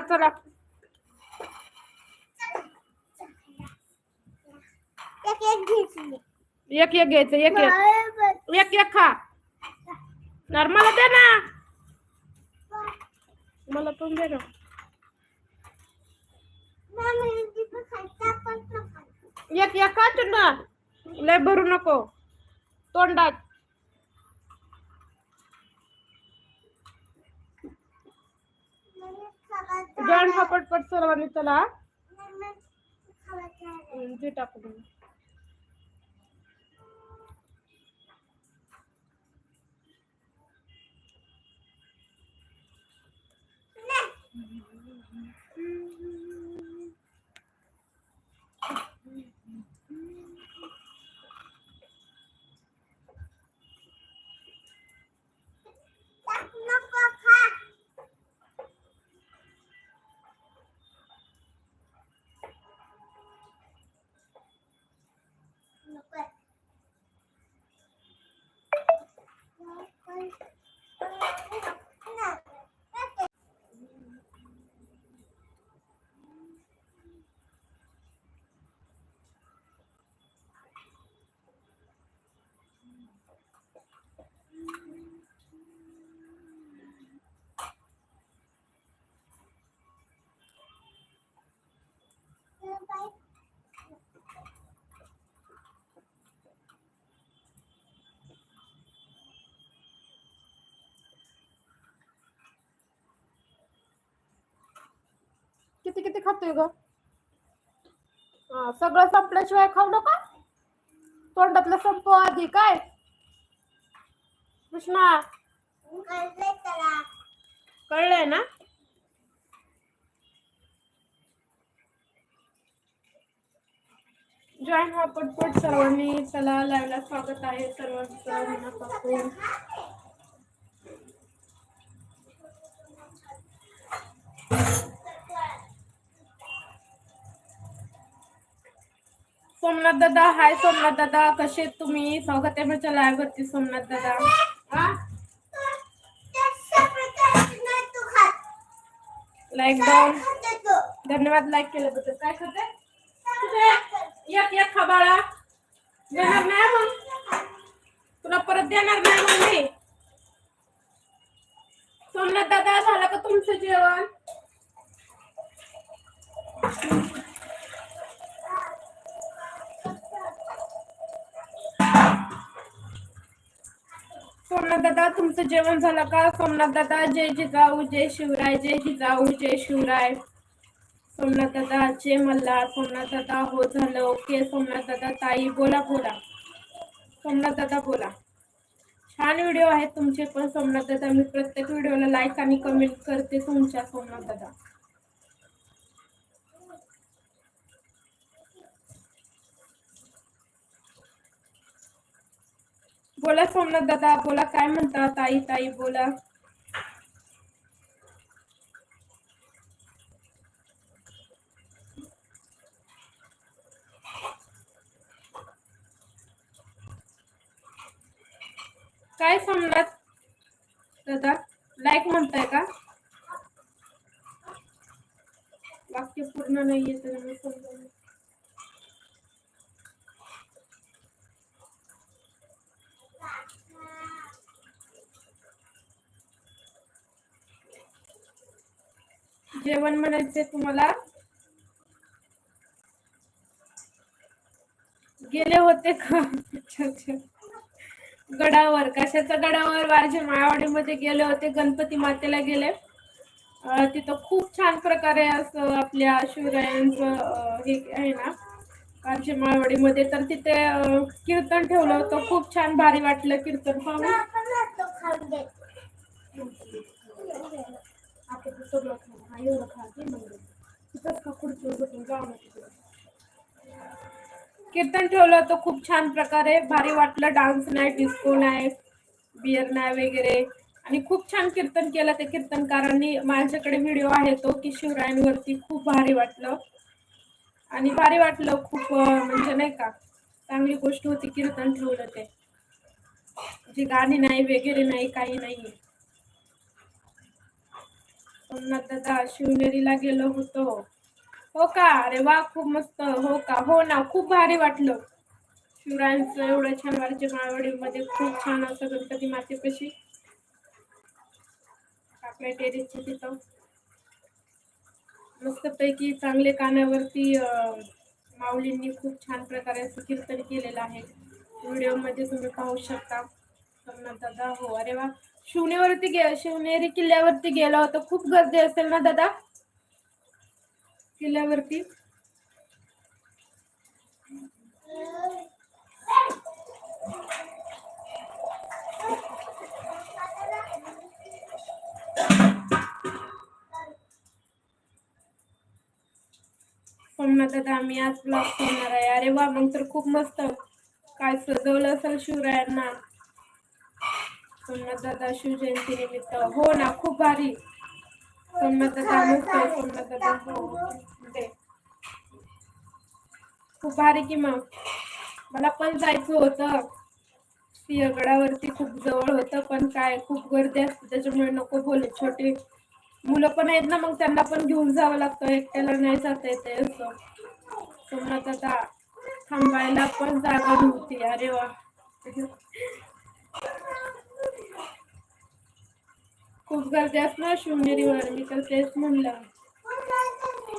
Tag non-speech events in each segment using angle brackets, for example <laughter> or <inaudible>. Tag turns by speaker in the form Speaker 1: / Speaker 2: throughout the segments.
Speaker 1: चला.
Speaker 2: एक एक घेतली.
Speaker 1: एक एक घ्यायचं एक एक. एक एक खा. नर्मला दे ना. मला पण दे ना. एक एक खा ना लय भरू नको. तोंडात.
Speaker 2: मम्मी,
Speaker 1: हा पटपट सर्वांनी चला. ते टाकू किती किती खातोय ग? सगळं संपल्याशिवाय खाऊ नका. तोंडातलं संप आधी काय? कृष्णा.
Speaker 2: कळलंय
Speaker 1: ना? जॉईन हा पटपट सर्वांनी. चला लाईव्हला स्वागत आहे सर्वांचं. मनापासून सोमनाथ दादा हाय सोमनाथ दादा कसे आहेत तुम्ही? स्वागत आहे माझ्या लाईव्ह वरती सोमनाथ दादा. हा? लाईक
Speaker 2: काय
Speaker 1: डाऊन धन्यवाद लाईक केल्याबद्दल. काय खाते? तुझे एक एक खा बाळा. देणार नाही मग. तुला परत देणार नाही मग मी. सोमनाथ दादा झालं का तुमचं जेवण? सोमनाथ दादा तुमचं जेवण झालं का? सोमनाथ दादा जय जिजाऊ जय शिवराय जय जिजाऊ जय शिवराय. सोमनाथ दादा जय मल्हार सोमनाथ दादा हो झालं ओके. सोमनाथ दादा ताई बोला बोला. सोमनाथ दादा बोला. छान व्हिडिओ आहेत तुमचे पण सोमनाथ दादा. मी प्रत्येक व्हिडिओला लाईक आणि कमेंट करते तुमच्या सोमनाथ दादा. बोला सोमनाथ दादा बोला काय म्हणता? ताई ताई बोला. काय सोमनाथ दादा? लाईक म्हणताय का? वाक्य पूर्ण नाहीये तर मी समजा जेवण म्हणायचे तुम्हाला? गेले होते का? अच्छा अच्छा गडावर कशाच्या गडावर? वारजे मायावाडीमध्ये गेले होते गणपती मातेला गेले. तिथं खूप छान प्रकारे असं आपल्या शिवरायांचं हे आहे ना कारचे माळवाडीमध्ये. तर तिथे कीर्तन ठेवलं होतं. खूप छान भारी वाटलं कीर्तन पाहून
Speaker 2: आपण राहतो खाऊन दे.
Speaker 1: खा. हा, एवढं खा, मग. तिथंच खुर्चीवर बसून कीर्तन ठेवलं तर खूप छान प्रकारे. भारी वाटलं. डान्स नाही डिस्को नाही बियर नाही वगैरे. आणि खूप छान कीर्तन केलं ते कीर्तनकारांनी. माझ्याकडे व्हिडिओ आहे तो की शिवरायांवरती खूप भारी वाटलं. आणि भारी वाटलं खूप म्हणजे नाही का चांगली गोष्ट होती कीर्तन ठेवलं ते. जी गाणी नाही वगैरे नाही काही नाही सोमनाथ दादा शिवनेरीला गेलो होतो. हो का? अरे वा खूप मस्त. हो का? हो ना खूप भारी वाटलं. शिवरायांचं एवढं छान वारचे माळवडीमध्ये खूप छान असं गणपती मातेपाशी. आपल्या टेरेसच्या तिथं. मस्तपैकी चांगले कानावरती माऊलींनी खूप छान प्रकारे असं कीर्तन केलेलं आहे. व्हिडिओमध्ये तुम्ही पाहू शकता. सोमनाथ दादा हो अरे वा. शिवनेवरती गे शिवनेरी किल्ल्यावरती गेला होता. खूप गर्दी असेल ना दादा? किल्ल्यावरती? सोमनाथ दादा आम्ही आज ब्लॉग करणार आहे. अरे वा मग तर खूप मस्त. काय सजवलं असेल शिवरायांना. दादा शिवजयंती निमित्त. हो ना खूप भारी. दादा मस्त दादा हो खूप भारी की मग. मला पण जायचं होतं. सिंहगडावरती खूप जवळ होतं पण काय खूप गर्दी असते त्याच्यामुळे नको बोलत छोटे. मुलं पण आहेत ना मग त्यांना पण घेऊन जावं लागतं एकट्याला नाही जाता येते असं. सोमनाथ आता थांबायला पण जागा नव्हती. अरे वा. खूप गर्दी असणार शिवनेरीवर. मी तर तेच म्हणलं.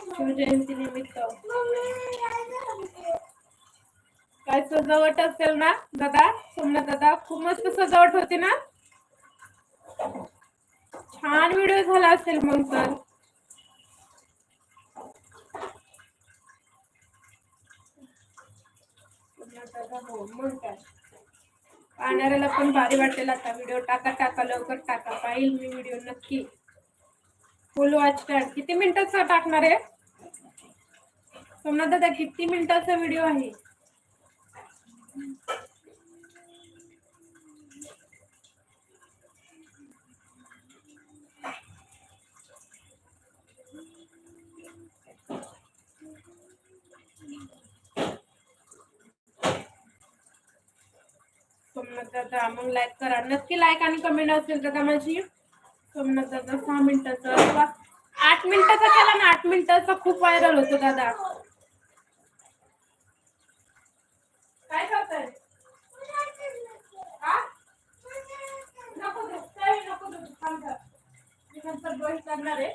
Speaker 1: शिवजयंती निमित्त. काय सजावट असेल ना दादा? सोमनाथ दादा खूप मस्त सजावट होती ना? छान व्हिडिओ झाला असेल मग तर. दादा हो मग काय पाहणाऱ्याला पण भारी वाटेल आता. व्हिडिओ टाका टाका लवकर टाका. पाहिल मी व्हिडिओ नक्की. फुल वॉच टाइम किती मिनिटाचा टाकणार आहे? सोमनाथ दादा किती मिनिटाचा व्हिडिओ आहे? सोमनाथ दादा मग लाईक करा. नक्की लाईक आणि कमेंट असेल दादा माझी. सोमनाथ दादा सहा मिनिटाचा आठ मिनिटाचा केला ना आठ मिनिटाचा खूप व्हायरल होतो दादा. काय करताय? नंतर डोळे करणार आहे.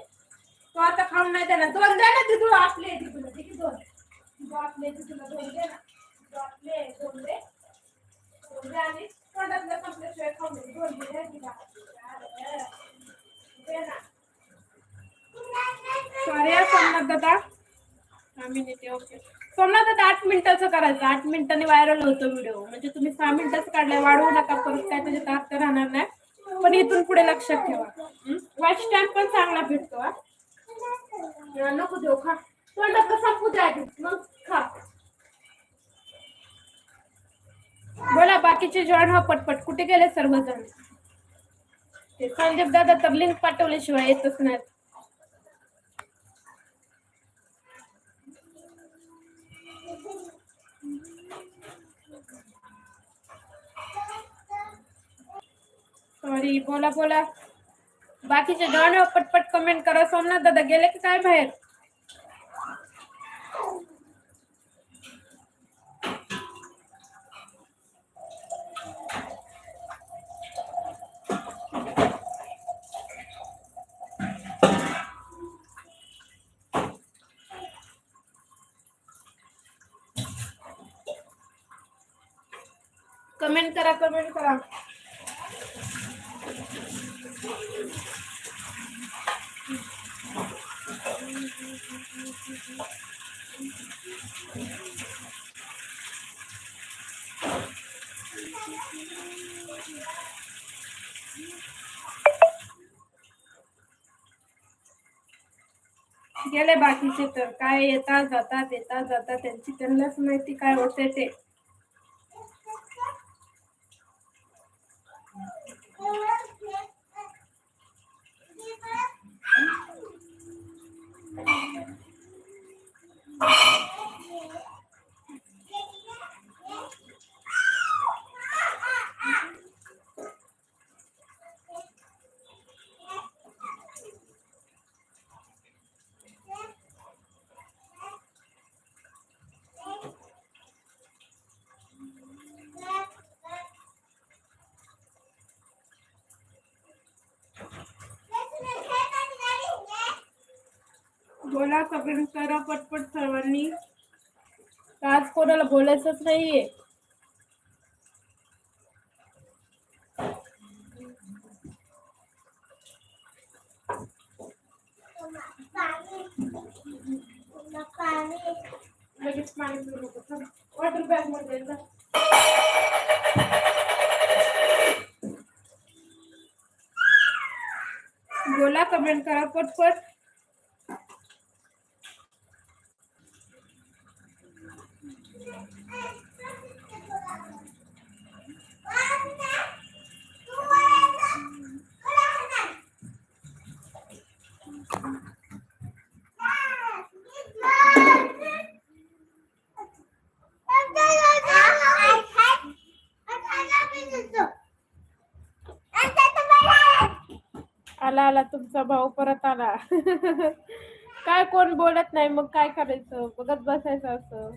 Speaker 1: तो आता खाऊन नाही देणार. दोन द्या ना तिथून. आपले तिथून. ठीक आहे दोन. दो आपले तिथून. दोन दे ना. दो आपले दोन दे दादा. ओके सोमनाथ दादा आठ मिनिटाचं करायचं. आठ मिनिटांनी व्हायरल होतो व्हिडिओ म्हणजे तुम्ही सहा मिनिटाचं काढलाय वाढवू नका परत. काय त्याच्यात अर्थ राहणार नाही. पण इथून पुढे लक्षात ठेवा. वॉच टाइम पण चांगला भेटतो नको देऊ खा. तोंडात संपू द्या मग खा. बोला, बाकीचे जॉईन हा पटपट. कुठे गेले सर्वजण? ते संदीप दादा तर लिंक पाठवल्याशिवाय येतच नाहीत. सॉरी बोला बोला. बाकीचे जॉईन व्हा, पटपट कमेंट करा. सोमनाथ दादा गेले की काय बाहेर? कमेंट करा कमेंट करा. गेले बाकीचे तर. काय येतात जातात येतात जातात. त्यांची त्यांनाच माहिती काय होते ते. बोला कमेंट करा पटपट सर्वांनी. आज कोणाला बोलायचंच नाहीये. लगेच पाणी पिऊ वॉटर बॅगमध्ये बोला कमेंट करा पटपट. आला आला तुमचा भाऊ परत आला. <laughs> काय कोण बोलत नाही मग काय करायचं? बघत बसायचं असं.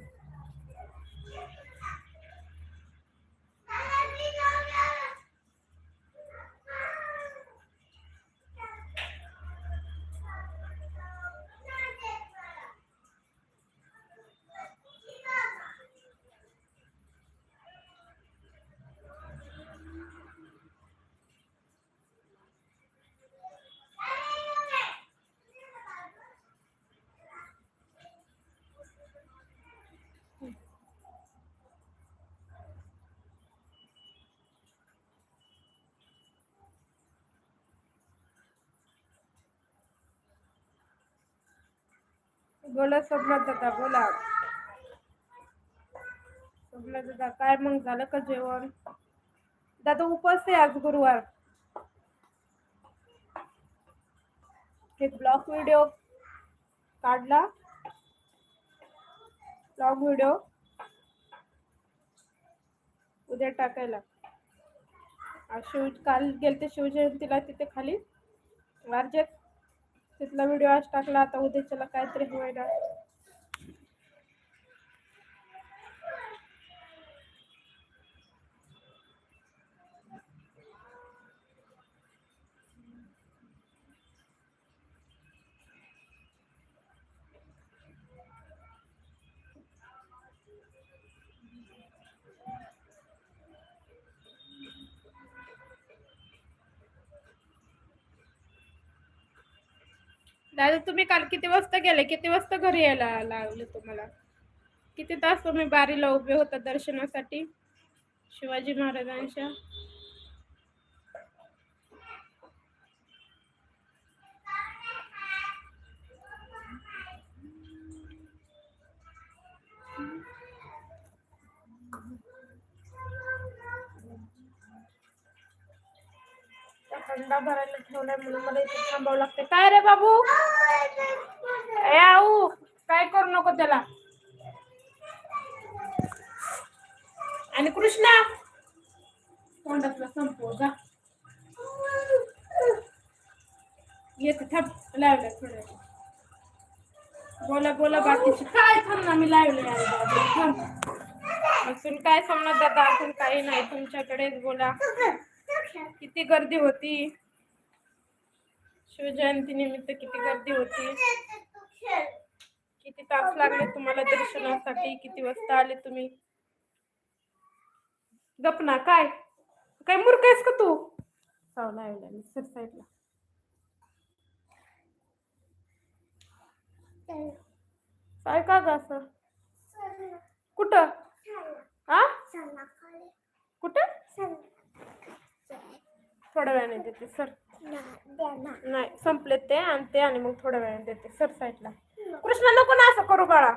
Speaker 1: बोला स्वप्नात दादा बोला. स्वप्नात दादा काय मग झालं का जेवण? दादा उपास आहे आज गुरुवार. हे ब्लॉग व्हिडिओ काढला. Blog video. उद्या टाकायला. शिव काल गेलते शिवजयंतीला तिथे खाली. अर्जेत तिथला व्हिडिओ आज टाकला आता उद्याच्याला काहीतरी होईल दादा तुम्ही काल किती वाजता गेले? किती वाजता घरी यायला लागले तुम्हाला? किती तास तुम्ही बारीला उभे होता दर्शनासाठी? शिवाजी महाराजांच्या? त्या भरायला ठेवलाय म्हणून मला इथे थांबावं लागते काय रे बाबू। आऊ। काय करू नको त्याला आणि कृष्णा। तोंडातला संपव जा। येते थांब लावलं थोडं बोला बोला बाकीचे काय थांब ना मी लावले अजून काय समजत दादा अजून काही नाही तुमच्याकडेच बोला। किती गर्दी होती. शिवजयंती निमित्त किती गर्दी होती. किती तास लागले तुम्हाला दर्शनासाठी किती वाजता आले तुम्ही. गपना काय? काय मूर्ख आहेस का तू? सावला आयला सर साईडला काय का ग असं? कुठं? हा कुठं थोड्या वेळाने देते सर. नाही संपले ते आणि ते आणि मग थोड्या वेळाने देते सर साईडला. कृष्णा नको ना असं करू बाळा.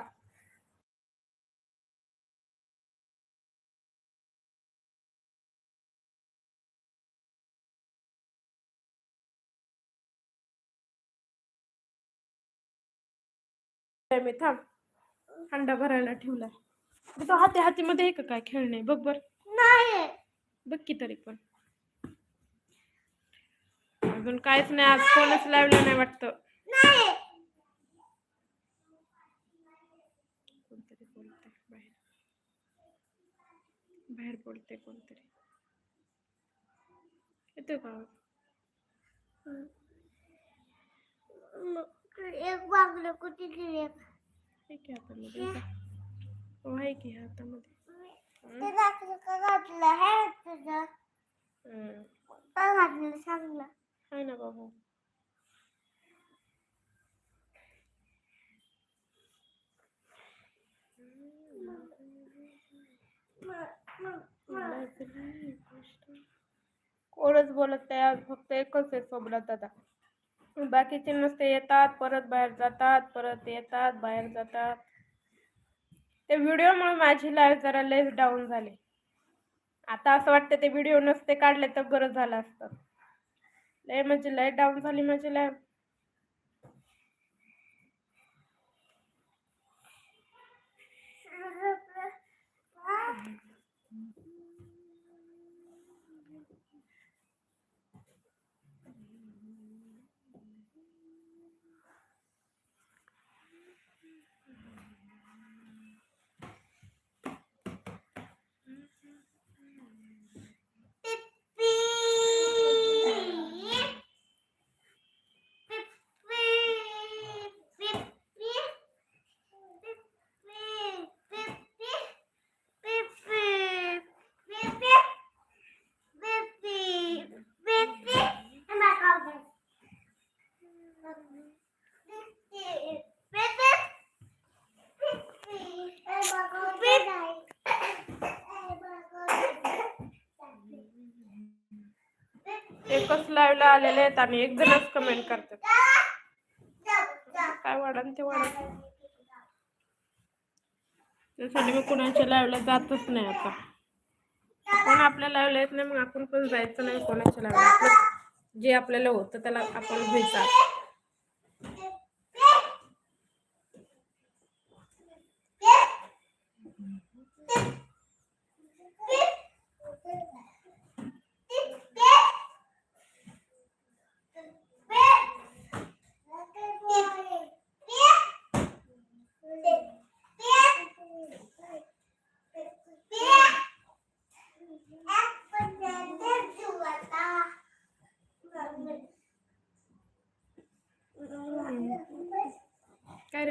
Speaker 1: मी थांब. हंडा भरायला ठेवलाय. तो हाती हातीमध्ये आहे का काय खेळणे? बघ बर.
Speaker 2: नाही
Speaker 1: बघ की तरी पण. अजून काहीच नाही आज कोणच लावलं नाही वाटतं. कोणतरी बोलते बाहेर. बाहेर बोलते कोणतरी. येतो का?
Speaker 2: एक बागलं कुठे गेले?
Speaker 1: हे की हातामध्ये? हे का? आहे की हातामध्ये.
Speaker 2: ते रात्री का घातलं? आहे तुझं. का घातलं? सांगलं
Speaker 1: आहे ना बाबू? कोणच बोलत नाही आज फक्त एकच आहे सोबत दादा. बाकीचे नुसते येतात परत बाहेर जातात परत येतात बाहेर जातात. ते व्हिडिओमुळे माझी लाईफ जरा लेस डाऊन झाली. आता असं वाटतं ते व्हिडिओ नसते काढले तर बरं झालं असतं. लय म्हणजे लय डाऊन झाली
Speaker 2: म्हणजे लय
Speaker 1: एकच लाईव्हला आलेले आहेत आणि एक जणच कमेंट करतात. काय वाढन ते वाढत त्यासाठी मी कुणाच्या लाईव्हला जातच नाही आता. कोण आपल्या लाईव्हला येत नाही मग आपण पण जायचं नाही कोणाच्या लाईव्हला आपलं जे आपल्याला होतं त्याला आपण व्हायचं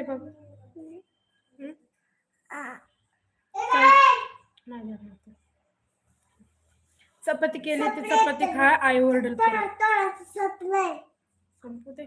Speaker 1: रे बाबा? नाही. चपाती केली ती चपाती खा आई ओरडल संपू दे